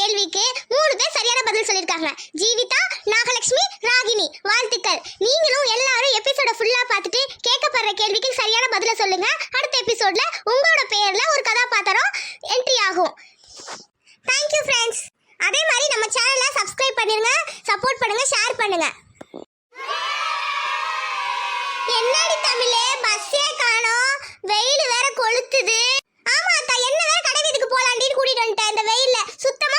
கேள்விக்கு மூணு பேர் சரியான பதில் சொல்லியிருக்காங்க. ஜீவிதா நாகலட்சுமி ராகினி வாழ்த்துக்கள். நீங்களும் எல்லாரும் எபிசோட ஃபுல்லா பார்த்துட்டு கேட்கப்படுற கேள்விக்கு சரியான பதில சொல்லுங்க. அடுத்த எபிசோட்ல உங்களோட பெயரில் ஒரு கதாபாத்திரம் என்ட்ரி ஆகும். தேங்க்யூ ஃப்ரெண்ட்ஸ் அதே மாதிரி நம்ம சேனலை சப்ஸ்கிரைப் பண்ணிருங்க. சப்போர்ட் பண்ணுங்க ஷேர் பண்ணுங்க. என்னடி தமிழே பஸ்ஸே காணோம். வெயில் வேற கொளுத்துது. ஆமா அத்தா என்ன வேற கடை வீதிக்கு போலாண்டின்னு கூட்டிட்டு வந்துட்டேன். இந்த வெயில்ல சுத்தமா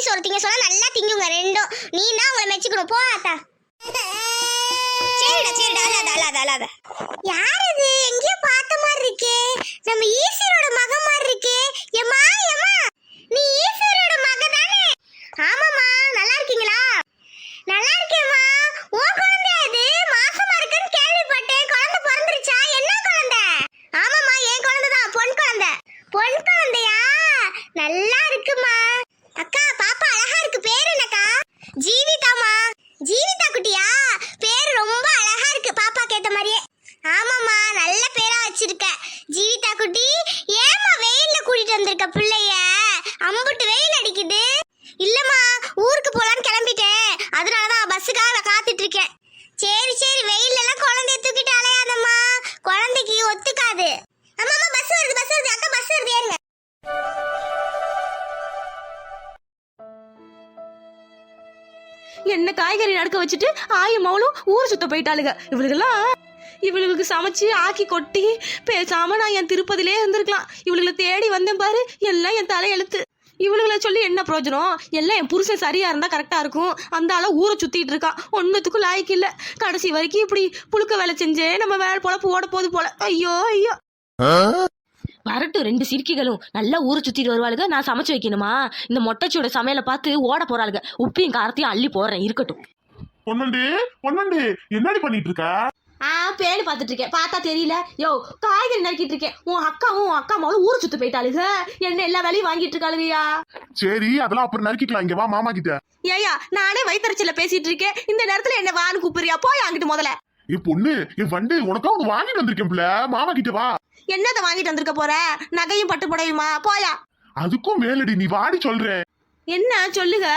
ஓசி சோறு திங்க சொன்னா நல்லா திங்குங்க. ரெண்டும். நீ தான் உங்களை மெச்சுக்கணும். போ ஆத்தா. சரிடா சரிடா. அல்லாத அல்லாத அல்லாத யார் என்ன காய்கறி நடுக்க வச்சுட்டு ஆயும் மவளும் ஊர் சுத்த போயிட்டாளுங்க. இவளுகெல்லாம் இவளுக்கு சமைச்சு ஆக்கி கொட்டி பேசாம நான் என் திருப்பதிலே இருந்திருக்கலாம். இவளுகளை தேடி வந்தேன் பாரு எல்லாம் என் தலையெழுத்து. இவளுகளை சொல்லி என்ன பிரயோஜனம்? எல்லாம் என் புருஷன் சரியா இருந்தா கரெக்டா இருக்கும். அந்த ஆள ஊரை சுத்திட்டு இருக்கான். ஒன்னுத்துக்கும் லாய்க்கு இல்ல. கடைசி வரைக்கும் இப்படி புழுக்க வேலை செஞ்சே நம்ம வேலை போல ஓட போது போல. ஐயோ ஐயோ. வரட்டும் ரெண்டு சிரிக்கிகளும் நல்லா ஊரை சுத்திட்டு வருவாளுங்க நான் சமைச்சு வைக்கணுமா? இந்த மொட்டைச்சியோட சமையலை பார்த்து ஓட போறாளுங்க உப்பையும் காரத்தையும் அள்ளி போடுறேன் இருக்கட்டும். பொன்னண்டு பொன்னண்டு என்னடி பண்ணிட்டு இருக்க ஆ பேனு பார்த்துட்டு இருக்கேன் பார்த்தா தெரியல. யோ காய்கறி நறுக்கிட்டு இருக்கேன் உன் அக்காவும் உன் அக்கா மாவும் ஊரை சுத்த போயிட்டாளுங்க என்ன எல்லா வேலையும் வாங்கிட்டு இருக்காளுங்கய்யா சரி அதெல்லாம் அப்புறம் நறுக்கிக்கலாம். இங்க வா மாமா கிட்ட. ஏய்யா நானே வயிற்றுச்சல பேசிட்டு இருக்கேன் இந்த நேரத்துல என்ன வான்னு கூப்பிடுறியா? போய் அங்கிட்டு முதல்ல. ஏ பொண்ணு என் வண்டு உனக்கா ஒண்ணு வாங்கிட்டு வந்திருக்கேன் பிள்ளை. மாமா கிட்ட வா. என்னத்தை வாங்கிட்டு வந்திருக்க போற? நகையும் பட்டு புடவையுமா? போயா. அதுக்கும் மேலடி நீ வாடி சொல்றேன். என்ன? சொல்லுங்க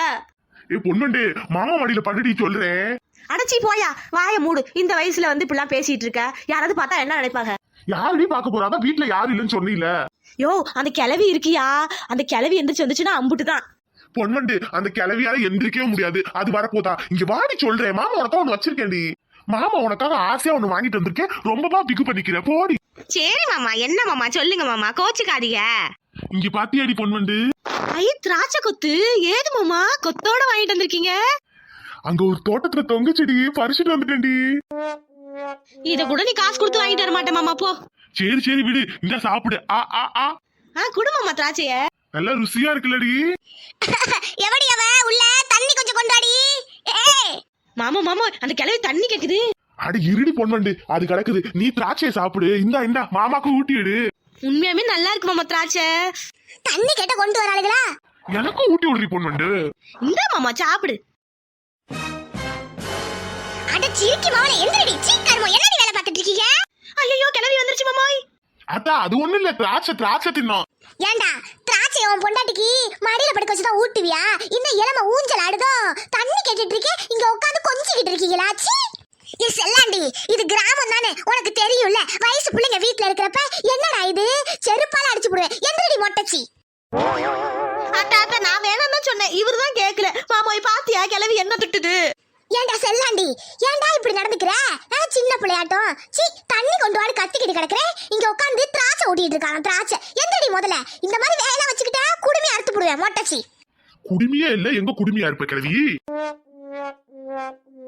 ஏ பொண்ணுண்டு மாமா மடியில படுடி சொல்றேன். அடைச்சி போயா. வாய மூடு. இந்த வயசுல வந்து இப்படிலாம் பேசிட்டு இருக்க. யாராவது பார்த்தா என்ன நினைப்பாங்க? யாருடி பார்க்க போறா? அதான் வீட்டுல யாரும் இல்லைன்னு சொன்னீல. யோ அந்த கிளவி இருக்கியா? அந்த கிளவி எந்திரிச்சு வந்துச்சுன்னா அம்புட்டு தான் பொன்வண்டு அந்த கிளவியால எந்திரிக்கவே முடியாது. அது வரப்போதா. இங்க வாடி சொல்றேன். மாமா உனக்கா ஒண்ணு வச்சிருக்கேன்டி. மாமா உனக்காக ஆசையா ஒண்ணு வாங்கிட்டு வந்திருக்கேன். ரொம்பவா பிகு பண்ணிக்கிற. போடி. சரி மாமா என்ன மாமா? சொல்லுங்க மாமா கோச்சுக்காதீங்க. இங்க பாத்தியாடி பொன்வண்டு? ஐ திராட்சை கொத்து. ஏது மாமா? கொத்தோட வாங்கிட்டு வந்திருக்கீங்க? அங்க ஒரு தோட்டத்துல தொங்க செடி பறிச்சுட்டு வந்துட்டேன்டி. இத கூட நீ காசு கொடுத்து வாங்கிட்டு வர மாட்டேன் மாமா போ. சரி சரி விடு. இந்த சாப்பிடு. ஆ ஆ ஆ. ஆ குடு மாமா திராட்சைய. நல்லா ருசியா இருக்குல்லடி. எவடி அவ? உள்ள தண்ணி கொஞ்சம் கொண்டாடி ஏய்! மாமா மாமா அந்த கிளவி தண்ணி கேக்குது. அட இருடி பொன்வண்டு அது கிடக்குது. நீ திராட்சையை சாப்பிடு. இந்தா இந்தா மாமாக்கு ஊட்டி விடு உண்மையாவே நல்லா இருக்கு மாமா திராட்சை. தண்ணி கேட்ட கொண்டு வராளுங்களா எனக்கும் ஊட்டி விடுறி பொன்வண்டு. இந்த மாமா சாப்பிடு. அட சிரிக்கி மாவளை எந்திரடி. சீக்கிரமா என்னடி வேலை பார்த்துட்டு இருக்கீங்க? ஐயோ கிளவி வந்துருச்சு மாமாய் அத்தா அது ஒண்ணு இல்ல. திராட்சை திராட்சை தின்னோம். ஏண்டா திராட்சை உன் பொண்டாட்டிக்கு மடியில படுக்க வச்சுதான் ஊட்டுவியா? இந்த இளம ஊஞ்சல் ஆடுதோ? தண்ணி கேட்டுட்டு இருக்கே இங்க உட்காந்து கொஞ்சிக்கிட்டு இருக்கீங்களா சீ ஏ செல்லாண்டி இது கிராமம் தானே? உனக்கு தெரியும்ல வயசு பிள்ளைங்க வீட்ல இருக்கிறப்ப என்னடா இது? செருப்பால அடிச்சு போடுவேன். எந்திரடி மொட்டச்சி அத்தா அத்தா நான் வேணாம் தான் சொன்னேன். இவரு தான் கேட்கல மாமாய் பாத்தியா? கிளவி என்ன திட்டுது? ஏண்டா செல்லாண்டி ஏண்டா இப்படி நடந்துக்கிற? ஆ, சின்ன பிள்ளையாட்டம். சீ தண்ணி கொண்டு வாடு கத்திக்கிட்டு கிடக்குற. இங்க உட்காந்து திராட்சை ஊட்டிட்டு இருக்காங்க திராட்சை. எந்தடி முதல்ல? இந்த மாதிரி வேலை வச்சுக்கிட்டா குடுமி அறுத்து போடுவேன் மொட்டச்சி குடுமியே இல்ல? எங்க குடுமியா இருப்ப கிழவி?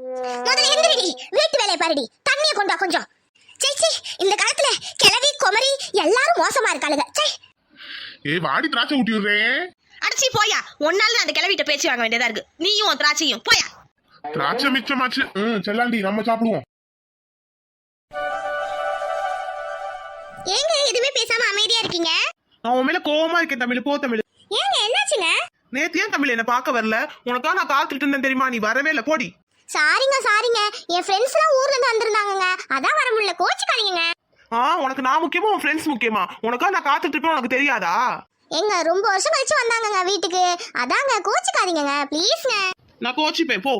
முதல்ல எந்திரடி. வீட்டு வேலையை பாருடி. தண்ணியை கொண்டு வா கொஞ்சம். சே சே இந்த காலத்துல கிழவி குமரி எல்லாரும் மோசமா இருக்காளுங்க. சே ஏ வாடி திராட்சை ஊட்டி விடுறேன் அடிச்சி போயா. ஒன்னால அந்த கிளவிட்ட பேச்சு வாங்க வேண்டியதா இருக்கு. நீயும் உன் திராட்சையும். போயா. திராட்சை மிச்சமாச்சு. ம் செல்லாண்டி நம்ம சாப்பிடுவோம். ஏங்க எதுவுமே பேசாம அமைதியா இருக்கீங்க? நான் உன் மேல கோவமா இருக்கேன் தமிழ். போ தமிழ். ஏங்க என்னாச்சுங்க? நேத்து ஏன் தமிழ் என்ன பார்க்க வரல? உனக்கா நான் காத்துட்டு இருந்தேன் தெரியுமா? நீ வரவே இல்ல. போடி. சாரிங்க சாரிங்க. என் ஃப்ரெண்ட்ஸ் எல்லாம் ஊர்ல இருந்து வந்திருந்தாங்கங்க. அதான் வர முடியல. கோச்சுக்காதீங்க ஆ உனக்கு நான் முக்கியமா உன் ஃப்ரெண்ட்ஸ் முக்கியமா? உனக்கா நான் காத்துட்டு இருப்பேன் உனக்கு தெரியாதா? ஏங்க ரொம்ப வருஷம் கழிச்சு வந்தாங்கங்க வீட்டுக்கு. அதாங்க கோச்சுக்காதீங்கங்க. ப்ளீஸ்ங்க நான் கோச்சிப்பேன் போ.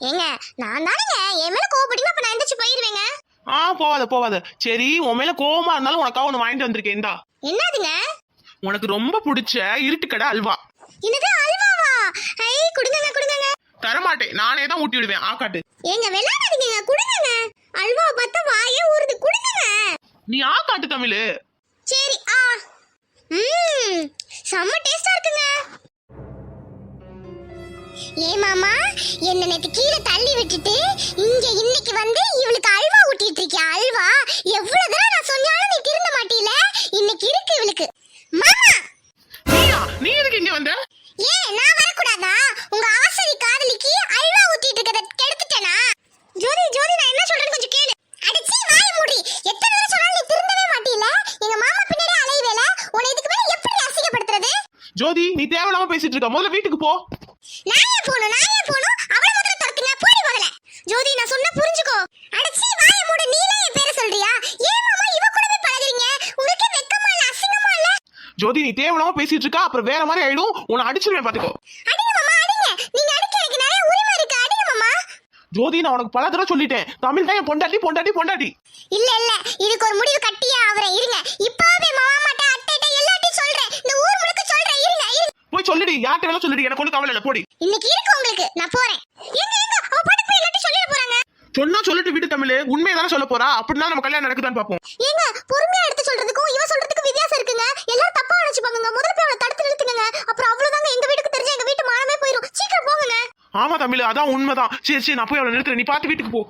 ஏங்க நான் தானேங்க. என் மேல கோவப்பட்டீங்கன்னா அப்ப நான் எந்திரிச்சு போயிருவேங்க. ஆ போவாத போவாத. சரி உன் மேல கோவமா இருந்தாலும் உனக்கா ஒண்ணு வாங்கிட்டு வந்திருக்கேன் இந்தா. என்னதுங்க? உனக்கு ரொம்ப பிடிச்ச இருட்டு கடை அல்வா. என்னது அல்வாவா? ஐ குடுங்கங்க குடுங்கங்க. தரமாட்டேன். நானே தான் ஊட்டி விடுவேன். ஆக்காட்டு ஏங்க விளையாடாதீங்க. குடுங்கங்க. அல்வா பார்த்தா வாயே ஊறுது. குடுங்கங்க. நீ ஆக்காட்டு தமிழ். சரி ஆ. ம் செம்ம டேஸ்டா இருக்குங்க. ஏ மாமா என்ன நேத்து கீழே தள்ளி விட்டுட்டு இங்க இன்னைக்கு வந்து இவளுக்கு அல்வா ஊட்டிட்டு இருக்கியா? அல்வா எவ்வளவு தடவை நான் சொன்னாலும் நீ திருந்த மாட்டீல? இன்னைக்கு இருக்கு இவளுக்கு. பேசிட்டு இருக்க முதல்ல வீட்டுக்கு போ. நான் ஏன் போகணும் நான் ஏன் போகணும். அவள முதல்ல துரத்துங்க. போடி முதல்ல. ஜோதி நான் சொன்ன புரிஞ்சுக்கோ. அடிச்சி வாய மூடு. நீலே என் பேரை சொல்றியா? ஏன் மாமா இவ கூடவே பழகுறீங்க? உங்களுக்கு வெக்கமா இல்ல அசிங்கமா இல்ல? ஜோதி நீ தேவையில்லாம பேசிட்டு இருக்கா? அப்புறம் வேற மாதிரி ஆயிடும். உன்னை அடிச்சிருவேன் பாத்துக்கோ. அடிங்க மாமா அடிங்க. நீங்க அடிக்க எனக்கு நிறைய உரிமை இருக்கு. அடிங்க மாமா. ஜோதி நான் உனக்கு பல தடவை சொல்லிட்டேன். தமிழ் தான் என் பொண்டாட்டி பொண்டாட்டி பொண்டாட்டி. இல்ல இல்ல. இதுக்கு ஒரு முடிவு கட்டியே ஆவறேன் இருங்க. இப்பவே மாமாட்ட அட்டைட்ட எல்லாத்தையும் சொல்றேன் இந்த ஊர் முழுக்க சொல்றேன் இருங்க இருங்க போய் சொல்லிடி யார்கிட்ட வேணா சொல்லிடி எனக்கு ஒண்ணு கவலை இல்ல போடி. இன்னைக்கு இருக்கு உங்களுக்கு நான் போறேன். எங்க எங்க? அவ பாட்டுக்கு போய் எல்லாத்தையும் சொல்லிட போறாங்க. சொன்னா சொல்லிட்டு விட்டு தமிழ் உண்மையை தானே சொல்ல போறா? அப்படின்னா நம்ம கல்யாணம் நடக்குதான்னு பாப்போம். ஏங்க பொறுமையா எடுத்து சொல்றதுக்கும் இவ சொல்றதுக்கும் வித்தியாசம் இருக்குங்க. எல்லாரும் தப்பா நினைச்சுப்பாங்க முதல்ல போய் அவளை தடுத்து நிறுத்துங்க அப்புறம் அவ்வளவுதாங்க எங்க வீட்டுக்கு தெரிஞ்ச எங்க வீட்டு மானமே போயிடும் சீக்கிரம் போங்க ஆமா தமிழ் அதான் உண்மைதான். சரி சரி நான் போய் அவளை நிறுத்துறேன். நீ பார்த்து வீட்டுக்கு போ.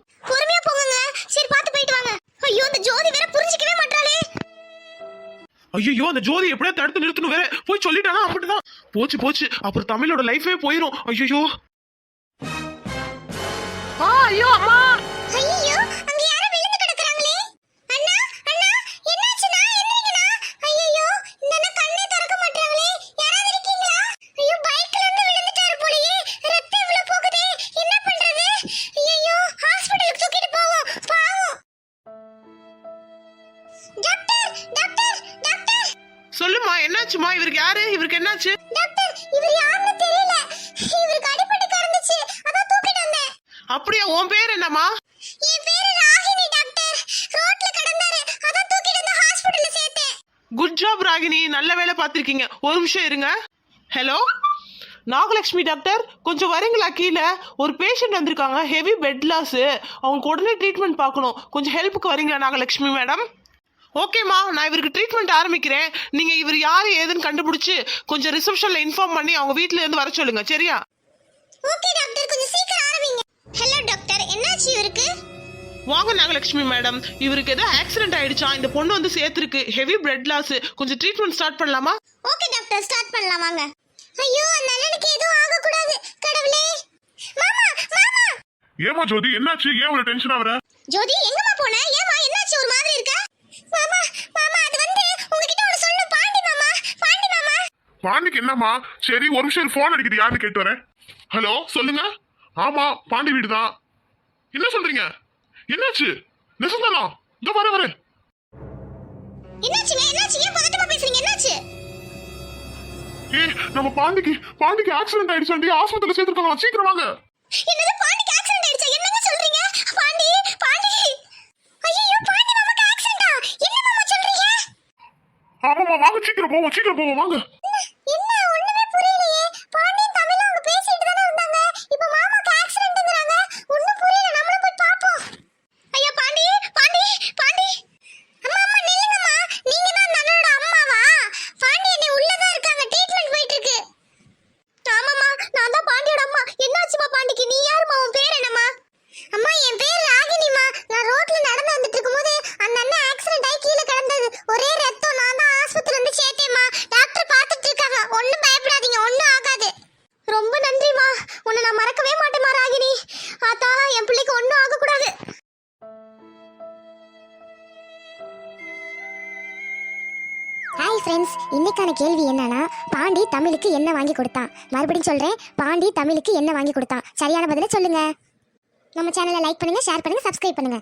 ஐயோ அந்த ஜோதி எப்படியா தடுத்து நிறுத்தணும் வேற. போய் சொல்லிட்டானா? அப்படிதான். போச்சு போச்சு. அப்புறம் தமிழோட லைஃபே போயிரும். ஐயோ ஐயோ அம்மா. இவருக்கு யாரு? இவருக்கு என்னாச்சு? டாக்டர் இவர் யாருன்னு தெரியல. இவருக்கு அடிபட்டு கிடந்துச்சு. அதான் தூக்கிட்டு வந்தேன். அப்படியா உன் பேர் என்னம்மா? என் பேரு ராகினி டாக்டர். ரோட்ல கிடந்தாரு. அதான் தூக்கிட்டு வந்து ஹாஸ்பிடல்ல சேர்த்தேன். Good job Ragini. நல்ல வேலை பார்த்திருக்கீங்க. ஒரு நிமிஷம் இருங்க. Hello Nagalakshmi doctor. கொஞ்சம் வரீங்களா கீழே? ஒரு பேஷண்ட் வந்திருக்காங்க. ஹெவி பெட் லாஸ் அவங்களுக்கு உடனே ட்ரீட்மெண்ட் பார்க்கணும். கொஞ்சம் ஹெல்ப்புக்கு வரீங்களா நாகலட்சுமி மேடம் ஓகேம்மா நான் இவருக்கு ட்ரீட்மெண்ட் ஆரம்பிக்கிறேன். நீங்க இவர் யாரு ஏதுன்னு கண்டுபிடிச்சு கொஞ்சம் ரிசப்ஷன்ல இன்ஃபார்ம் பண்ணி அவங்க வீட்ல இருந்து வர சொல்லுங்க சரியா? ஓகே டாக்டர் கொஞ்சம் சீக்கிரம் ஆரம்பிங்க. ஹலோ டாக்டர் என்னாச்சு இவருக்கு? வாங்க நாகலட்சுமி மேடம். இவருக்கு ஏதோ ஆக்சிடென்ட் ஆயிடுச்சா? இந்த பொண்ணு வந்து சேர்த்துருக்கு. ஹெவி பிளட் லாஸ் கொஞ்சம் ட்ரீட்மெண்ட் ஸ்டார்ட் பண்ணலாமா? ஓகே டாக்டர் ஸ்டார்ட் பண்ணலாம் வாங்க. ஐயோ அந்த அண்ணனுக்கு எதுவும் ஆக கூடாது கடவுளே. மாமா மாமா. ஏமா ஜோதி என்னாச்சு? ஏன் ஒரு டென்ஷன் ஆகுற? ஜோதி எங்கம்மா போன? ஏமா என்னாச்சு? ஒரு மாதிரி இருக்க மாமா மாமா அது வந்து உங்ககிட்ட ஒன்னு சொல்லணும் பாண்டி மாமா பாண்டி மாமா பாண்டிக்கு என்னம்மா? சரி ஒரு நிமிஷம் ஃபோன் அடிக்குது யாருன்னு கேட்டு வரேன். ஹலோ சொல்லுங்க. ஆமா பாண்டி வீடு தான் என்ன சொல்றீங்க? என்னாச்சு? நெசந்தானா இந்த வர வரேன். என்னாச்சுங்க என்னாச்சு? ஏன் பதட்டமா பேசுறீங்க? என்னாச்சு? ஏ நம்ம பாண்டிக்கு பாண்டிக்கு ஆக்சிடென்ட் ஆயிடுச்சு ஆஸ்பத்திரியில சேர்த்துருக்காங்க சீக்கிரம் வாங்க. என்னது பாண்டிக்கு ஆக்சிடென்ட் ஆயிடுச்சா? என்னங்க சொல்றீங்க? பாண்டி பாண்டி. ஐயோ பாண்டி மாமாக்கு ஆக்சிடென்ட்டா என்ன மாமா சொல்றீங்க? ஆமாமா வாங்க சீக்கிரம் போவோம் சீக்கிரம் போவோம் வாங்க. இன்னைக்கான கேள்வி என்னன்னா பாண்டி தமிழுக்கு என்ன வாங்கி கொடுத்தான்? மறுபடியும் சொல்றேன் பாண்டி தமிழுக்கு என்ன வாங்கி கொடுத்தான்? சரியான பதிலை சொல்லுங்க. நம்ம சேனலை லைக் பண்ணுங்க ஷேர் பண்ணுங்க சப்ஸ்கிரைப் பண்ணுங்க.